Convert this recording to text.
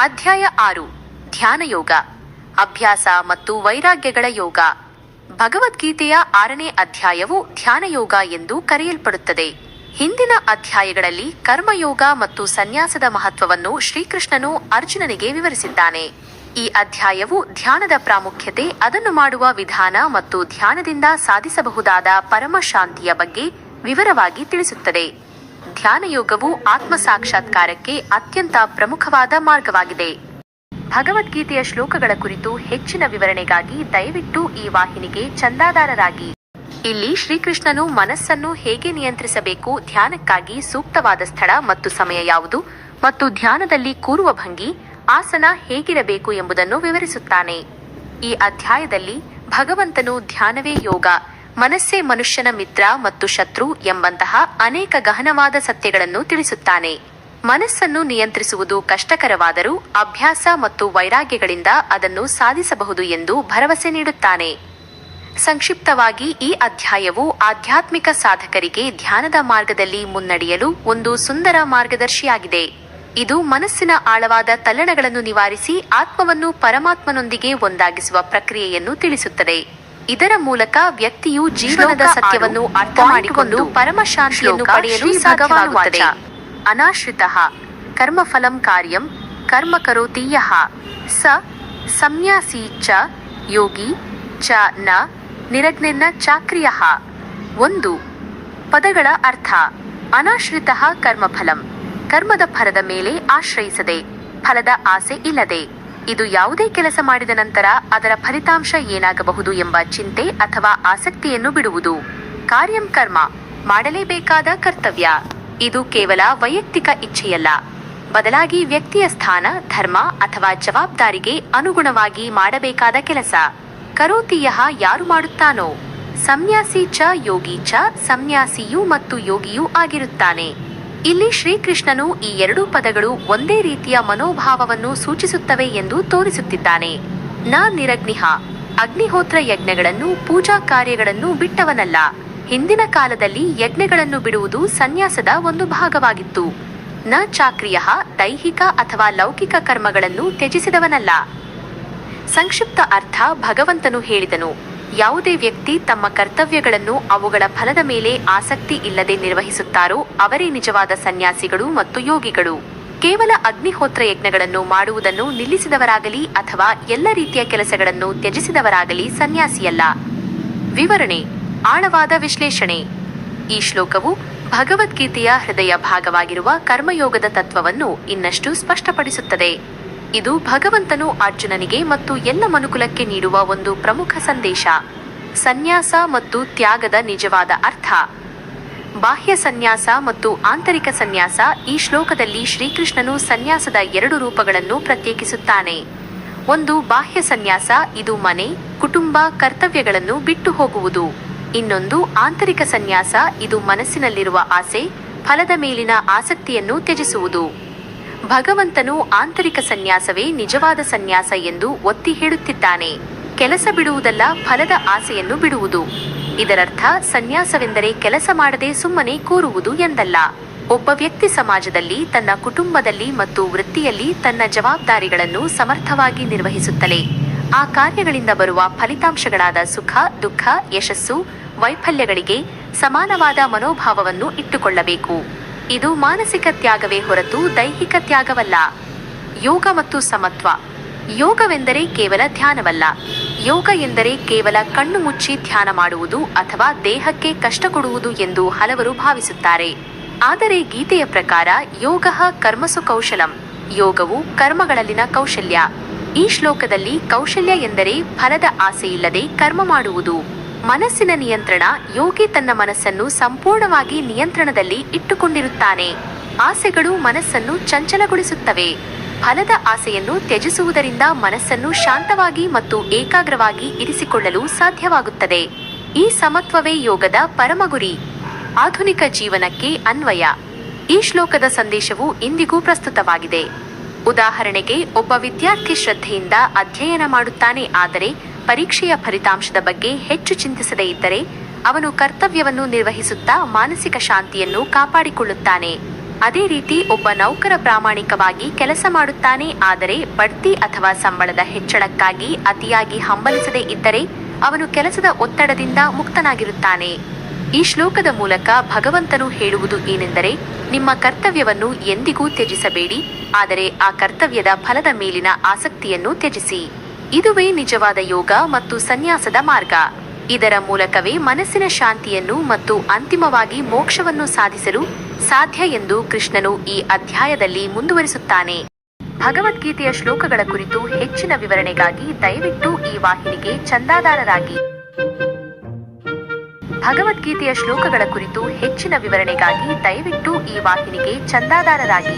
ಅಧ್ಯಾಯ ಆರು, ಧ್ಯಾನ ಯೋಗ, ಅಭ್ಯಾಸ ಮತ್ತು ವೈರಾಗ್ಯಗಳ ಯೋಗ. ಭಗವದ್ಗೀತೆಯ ಆರನೇ ಅಧ್ಯಾಯವು ಧ್ಯಾನ ಯೋಗ ಎಂದು ಕರೆಯಲ್ಪಡುತ್ತದೆ. ಹಿಂದಿನ ಅಧ್ಯಾಯಗಳಲ್ಲಿ ಕರ್ಮಯೋಗ ಮತ್ತು ಸನ್ಯಾಸದ ಮಹತ್ವವನ್ನು ಶ್ರೀಕೃಷ್ಣನು ಅರ್ಜುನನಿಗೆ ವಿವರಿಸಿದ್ದಾನೆ. ಈ ಅಧ್ಯಾಯವು ಧ್ಯಾನದ ಪ್ರಾಮುಖ್ಯತೆ, ಅದನ್ನು ಮಾಡುವ ವಿಧಾನ ಮತ್ತು ಧ್ಯಾನದಿಂದ ಸಾಧಿಸಬಹುದಾದ ಪರಮ ಶಾಂತಿಯ ಬಗ್ಗೆ ವಿವರವಾಗಿ ತಿಳಿಸುತ್ತದೆ. ಧ್ಯಾನ ಯೋಗವು ಆತ್ಮ ಸಾಕ್ಷಾತ್ಕಾರಕ್ಕೆ ಅತ್ಯಂತ ಪ್ರಮುಖವಾದ ಮಾರ್ಗವಾಗಿದೆ. ಭಗವದ್ಗೀತೆಯ ಶ್ಲೋಕಗಳ ಕುರಿತು ಹೆಚ್ಚಿನ ವಿವರಣೆಗಾಗಿ ದಯವಿಟ್ಟು ಈ ವಾಹಿನಿಗೆ ಚಂದಾದಾರರಾಗಿ. ಇಲ್ಲಿ ಶ್ರೀಕೃಷ್ಣನು ಮನಸ್ಸನ್ನು ಹೇಗೆ ನಿಯಂತ್ರಿಸಬೇಕು, ಧ್ಯಾನಕ್ಕಾಗಿ ಸೂಕ್ತವಾದ ಸ್ಥಳ ಮತ್ತು ಸಮಯ ಯಾವುದು ಮತ್ತು ಧ್ಯಾನದಲ್ಲಿ ಕೂರುವ ಭಂಗಿ, ಆಸನ ಹೇಗಿರಬೇಕು ಎಂಬುದನ್ನು ವಿವರಿಸುತ್ತಾನೆ. ಈ ಅಧ್ಯಾಯದಲ್ಲಿ ಭಗವಂತನು ಧ್ಯಾನವೇ ಯೋಗ. ಮನಸ್ಸೇ ಮನುಷ್ಯನ ಮಿತ್ರ ಮತ್ತು ಶತ್ರು ಎಂಬಂತಹ ಅನೇಕ ಗಹನವಾದ ಸತ್ಯಗಳನ್ನು ತಿಳಿಸುತ್ತಾನೆ. ಮನಸ್ಸನ್ನು ನಿಯಂತ್ರಿಸುವುದು ಕಷ್ಟಕರವಾದರೂ ಅಭ್ಯಾಸ ಮತ್ತು ವೈರಾಗ್ಯಗಳಿಂದ ಅದನ್ನು ಸಾಧಿಸಬಹುದು ಎಂದು ಭರವಸೆ ನೀಡುತ್ತಾನೆ. ಸಂಕ್ಷಿಪ್ತವಾಗಿ ಈ ಅಧ್ಯಾಯವು ಆಧ್ಯಾತ್ಮಿಕ ಸಾಧಕರಿಗೆ ಧ್ಯಾನದ ಮಾರ್ಗದಲ್ಲಿ ಮುನ್ನಡೆಯಲು ಒಂದು ಸುಂದರ ಮಾರ್ಗದರ್ಶಿಯಾಗಿದೆ. ಇದು ಮನಸ್ಸಿನ ಆಳವಾದ ತಲ್ಲಣಗಳನ್ನು ನಿವಾರಿಸಿ ಆತ್ಮವನ್ನು ಪರಮಾತ್ಮನೊಂದಿಗೆ ಒಂದಾಗಿಸುವ ಪ್ರಕ್ರಿಯೆಯನ್ನು ತಿಳಿಸುತ್ತದೆ. ಇದರ ಮೂಲಕ ವ್ಯಕ್ತಿಯು ಜೀವನದ ಸತ್ಯವನ್ನು. ಅರ್ಥ ಮಾಡಿಕೊಂಡು ಪರಮಶಾಂತಿಯನ್ನು ಪರಮ ಶಾಂತಿಯನ್ನು ಪಡೆಯಲು ಸಾಧ್ಯವಾಗುತ್ತದೆ. ಅನಾಶ್ರಿತ. ಕರ್ಮಫಲಂ ಕಾರ್ಯಂ. ಕರ್ಮ ಕರೋತಿ ಯಃ ಸ. ಸಂನ್ಯಾಸಿ ಚ. ಯೋಗಿ. ಚ. ನ. ನಿರಜ್ಞನ ಚಾಕ್ರಿಯ. ಒಂದು. ಪದಗಳ ಅರ್ಥ. ಅನಾಶ್ರಿತ ಕರ್ಮಫಲಂ. ಕರ್ಮದ ಫಲದ ಮೇಲೆ ಆಶ್ರಯಿಸದೆ. ಫಲದ ಆಸೆ ಇಲ್ಲದೆ. ಇದು ಯಾವುದೇ ಕೆಲಸ ಮಾಡಿದ ನಂತರ ಅದರ ಫಲಿತಾಂಶ ಏನಾಗಬಹುದು ಎಂಬ ಚಿಂತೆ ಅಥವಾ ಆಸಕ್ತಿಯನ್ನು ಬಿಡುವುದು. ಕಾರ್ಯಂ ಕರ್ಮ, ಮಾಡಲೇಬೇಕಾದ ಕರ್ತವ್ಯ. ಇದು ಕೇವಲ ವೈಯಕ್ತಿಕ ಇಚ್ಛೆಯಲ್ಲ. ಬದಲಾಗಿ ವ್ಯಕ್ತಿಯ ಸ್ಥಾನ, ಧರ್ಮ ಅಥವಾ ಜವಾಬ್ದಾರಿಗೆ ಅನುಗುಣವಾಗಿ ಮಾಡಬೇಕಾದ ಕೆಲಸ. ಕರೋತಿಯಹ ಯಾರು ಮಾಡುತ್ತಾನೋ? ಸಂನ್ಯಾಸಿ ಚ ಯೋಗಿ ಚ, ಸಂನ್ಯಾಸಿಯೂ ಮತ್ತು ಯೋಗಿಯೂ ಆಗಿರುತ್ತಾನೆ. ಇಲ್ಲಿ ಶ್ರೀಕೃಷ್ಣನು ಈ ಎರಡೂ ಪದಗಳು ಒಂದೇ ರೀತಿಯ ಮನೋಭಾವವನ್ನು ಸೂಚಿಸುತ್ತವೆ ಎಂದು ತೋರಿಸುತ್ತಿದ್ದಾನೆ. ನ ನಿರಗ್ನಿಹ, ಅಗ್ನಿಹೋತ್ರ ಯಜ್ಞಗಳನ್ನು, ಪೂಜಾ ಕಾರ್ಯಗಳನ್ನು ಬಿಟ್ಟವನಲ್ಲ. ಹಿಂದಿನ ಕಾಲದಲ್ಲಿ ಯಜ್ಞಗಳನ್ನು ಬಿಡುವುದು ಸನ್ಯಾಸದ ಒಂದು ಭಾಗವಾಗಿತ್ತು. ನ ಚಾಕ್ರಿಯ ದೈಹಿಕ ಅಥವಾ ಲೌಕಿಕ ಕರ್ಮಗಳನ್ನು ತ್ಯಜಿಸಿದವನಲ್ಲ. ಸಂಕ್ಷಿಪ್ತ ಅರ್ಥ ಭಗವಂತನು ಹೇಳಿದನು. ಯಾವುದೇ ವ್ಯಕ್ತಿ ತಮ್ಮ ಕರ್ತವ್ಯಗಳನ್ನು ಅವುಗಳ ಫಲದ ಮೇಲೆ ಆಸಕ್ತಿ ಇಲ್ಲದೆ ನಿರ್ವಹಿಸುತ್ತಾರೋ ಅವರೇ ನಿಜವಾದ ಸನ್ಯಾಸಿಗಳು ಮತ್ತು ಯೋಗಿಗಳು. ಕೇವಲ ಅಗ್ನಿಹೋತ್ರ ಯಜ್ಞಗಳನ್ನು ಮಾಡುವುದನ್ನು ನಿಲ್ಲಿಸಿದವರಾಗಲಿ ಅಥವಾ ಎಲ್ಲ ರೀತಿಯ ಕೆಲಸಗಳನ್ನು ತ್ಯಜಿಸಿದವರಾಗಲಿ ಸನ್ಯಾಸಿಯಲ್ಲ. ವಿವರಣೆ, ಆಳವಾದ ವಿಶ್ಲೇಷಣೆ. ಈ ಶ್ಲೋಕವು ಭಗವದ್ಗೀತೆಯ ಹೃದಯ ಭಾಗವಾಗಿರುವ ಕರ್ಮಯೋಗದ ತತ್ವವನ್ನು ಇನ್ನಷ್ಟು ಸ್ಪಷ್ಟಪಡಿಸುತ್ತದೆ. ಇದು ಭಗವಂತನು ಅರ್ಜುನನಿಗೆ ಮತ್ತು ಎಲ್ಲ ಮನುಕುಲಕ್ಕೆ ನೀಡುವ ಒಂದು ಪ್ರಮುಖ ಸಂದೇಶ. ಸನ್ಯಾಸ ಮತ್ತು ತ್ಯಾಗದ ನಿಜವಾದ ಅರ್ಥ. ಬಾಹ್ಯ ಸನ್ಯಾಸ ಮತ್ತು ಆಂತರಿಕ ಸನ್ಯಾಸ ಈ ಶ್ಲೋಕದಲ್ಲಿ ಶ್ರೀಕೃಷ್ಣನು ಸನ್ಯಾಸದ ಎರಡು ರೂಪಗಳನ್ನು ಪ್ರತ್ಯೇಕಿಸುತ್ತಾನೆ. ಒಂದು ಬಾಹ್ಯ ಸನ್ಯಾಸ, ಇದು ಮನೆ, ಕುಟುಂಬ, ಕರ್ತವ್ಯಗಳನ್ನು ಬಿಟ್ಟು ಹೋಗುವುದು. ಇನ್ನೊಂದು ಆಂತರಿಕ ಸನ್ಯಾಸ, ಇದು ಮನಸ್ಸಿನಲ್ಲಿರುವ ಆಸೆ, ಫಲದ ಮೇಲಿನ ಆಸಕ್ತಿಯನ್ನು ತ್ಯಜಿಸುವುದು. ಭಗವಂತನು ಆಂತರಿಕ ಸನ್ಯಾಸವೇ ನಿಜವಾದ ಸನ್ಯಾಸ ಎಂದು ಒತ್ತಿ ಹೇಳುತ್ತಿದ್ದಾನೆ. ಕೆಲಸ ಬಿಡುವುದಲ್ಲ ಫಲದ ಆಸೆಯನ್ನು ಬಿಡುವುದು. ಇದರರ್ಥ ಸನ್ಯಾಸವೆಂದರೆ ಕೆಲಸ ಮಾಡದೆ ಸುಮ್ಮನೆ ಕೂರುವುದು ಎಂದಲ್ಲ. ಒಬ್ಬ ವ್ಯಕ್ತಿ ಸಮಾಜದಲ್ಲಿ, ತನ್ನ ಕುಟುಂಬದಲ್ಲಿ ಮತ್ತು ವೃತ್ತಿಯಲ್ಲಿ ತನ್ನ ಜವಾಬ್ದಾರಿಗಳನ್ನು ಸಮರ್ಥವಾಗಿ ನಿರ್ವಹಿಸುತ್ತಲೇ, ಆ ಕಾರ್ಯಗಳಿಂದ ಬರುವ ಫಲಿತಾಂಶಗಳಾದ ಸುಖ, ದುಃಖ, ಯಶಸ್ಸು, ವೈಫಲ್ಯಗಳಿಗೆ ಸಮಾನವಾದ ಮನೋಭಾವವನ್ನು ಇಟ್ಟುಕೊಳ್ಳಬೇಕು. ಇದು ಮಾನಸಿಕ ತ್ಯಾಗವೇ ಹೊರತು ದೈಹಿಕ ತ್ಯಾಗವಲ್ಲ. ಯೋಗ ಮತ್ತು ಸಮತ್ವ. ಯೋಗವೆಂದರೆ ಕೇವಲ ಧ್ಯಾನವಲ್ಲ. ಯೋಗ ಎಂದರೆ ಕೇವಲ ಕಣ್ಣು ಮುಚ್ಚಿ ಧ್ಯಾನ ಮಾಡುವುದು ಅಥವಾ ದೇಹಕ್ಕೆ ಕಷ್ಟ ಕೊಡುವುದು ಎಂದು ಹಲವರು ಭಾವಿಸುತ್ತಾರೆ. ಆದರೆ ಗೀತೆಯ ಪ್ರಕಾರ ಯೋಗ ಕರ್ಮಸು ಕೌಶಲಂ. ಯೋಗವು ಕರ್ಮಗಳಲ್ಲಿನ ಕೌಶಲ್ಯ. ಈ ಶ್ಲೋಕದಲ್ಲಿ ಕೌಶಲ್ಯ ಎಂದರೆ ಫಲದ ಆಸೆಯಿಲ್ಲದೆ ಕರ್ಮ ಮಾಡುವುದು. ಮನಸ್ಸಿನ ನಿಯಂತ್ರಣ ಯೋಗಿ ತನ್ನ ಮನಸ್ಸನ್ನು ಸಂಪೂರ್ಣವಾಗಿ ನಿಯಂತ್ರಣದಲ್ಲಿ ಇಟ್ಟುಕೊಂಡಿರುತ್ತಾನೆ. ಆಸೆಗಳು ಮನಸ್ಸನ್ನು ಚಂಚಲಗೊಳಿಸುತ್ತವೆ. ಫಲದ ಆಸೆಯನ್ನು ತ್ಯಜಿಸುವುದರಿಂದ ಮನಸ್ಸನ್ನು ಶಾಂತವಾಗಿ ಮತ್ತು ಏಕಾಗ್ರವಾಗಿ ಇರಿಸಿಕೊಳ್ಳಲು ಸಾಧ್ಯವಾಗುತ್ತದೆ. ಈ ಸಮತ್ವವೇ ಯೋಗದ ಪರಮ ಗುರಿ ಆಧುನಿಕ ಜೀವನಕ್ಕೆ ಅನ್ವಯ. ಈ ಶ್ಲೋಕದ ಸಂದೇಶವು ಇಂದಿಗೂ ಪ್ರಸ್ತುತವಾಗಿದೆ. ಉದಾಹರಣೆಗೆ, ಒಬ್ಬ ವಿದ್ಯಾರ್ಥಿ ಶ್ರದ್ಧೆಯಿಂದ ಅಧ್ಯಯನ ಮಾಡುತ್ತಾನೆ, ಆದರೆ ಪರೀಕ್ಷೆಯ ಫಲಿತಾಂಶದ ಬಗ್ಗೆ ಹೆಚ್ಚು ಚಿಂತಿಸದೇ ಇದ್ದರೆ ಅವನು ಕರ್ತವ್ಯವನ್ನು ನಿರ್ವಹಿಸುತ್ತಾ ಮಾನಸಿಕ ಶಾಂತಿಯನ್ನು ಕಾಪಾಡಿಕೊಳ್ಳುತ್ತಾನೆ. ಅದೇ ರೀತಿ ಒಬ್ಬ ನೌಕರ ಪ್ರಾಮಾಣಿಕವಾಗಿ ಕೆಲಸ ಮಾಡುತ್ತಾನೆ, ಆದರೆ ಬಡ್ತಿ ಅಥವಾ ಸಂಬಳದ ಹೆಚ್ಚಳಕ್ಕಾಗಿ ಅತಿಯಾಗಿ ಹಂಬಲಿಸದೇ ಇದ್ದರೆ ಅವನು ಕೆಲಸದ ಒತ್ತಡದಿಂದ ಮುಕ್ತನಾಗಿರುತ್ತಾನೆ. ಈ ಶ್ಲೋಕದ ಮೂಲಕ ಭಗವಂತನು ಹೇಳುವುದು ಏನೆಂದರೆ, ನಿಮ್ಮ ಕರ್ತವ್ಯವನ್ನು ಎಂದಿಗೂ ತ್ಯಜಿಸಬೇಡಿ, ಆದರೆ ಆ ಕರ್ತವ್ಯದ ಫಲದ ಮೇಲಿನ ಆಸಕ್ತಿಯನ್ನು ತ್ಯಜಿಸಿ. ಇದುವೇ ನಿಜವಾದ ಯೋಗ ಮತ್ತು ಸನ್ಯಾಸದ ಮಾರ್ಗ. ಇದರ ಮೂಲಕವೇ ಮನಸ್ಸಿನ ಶಾಂತಿಯನ್ನು ಮತ್ತು ಅಂತಿಮವಾಗಿ ಮೋಕ್ಷವನ್ನು ಸಾಧಿಸಲು ಸಾಧ್ಯ ಎಂದು ಕೃಷ್ಣನು ಈ ಅಧ್ಯಾಯದಲ್ಲಿ ಮುಂದುವರಿಸುತ್ತಾನೆ. ಭಗವದ್ಗೀತೆಯ ಶ್ಲೋಕಗಳ ಕುರಿತು ಹೆಚ್ಚಿನ ವಿವರಣೆಗಾಗಿ ದಯವಿಟ್ಟು ಈ ವಾಹಿನಿಗೆ ಚಂದಾದಾರರಾಗಿ. ಭಗವದ್ಗೀತೆಯ ಶ್ಲೋಕಗಳ ಕುರಿತು ಹೆಚ್ಚಿನ ವಿವರಣೆಗಾಗಿ ದಯವಿಟ್ಟು ಈ ವಾಹಿನಿಗೆ ಚಂದಾದಾರರಾಗಿ.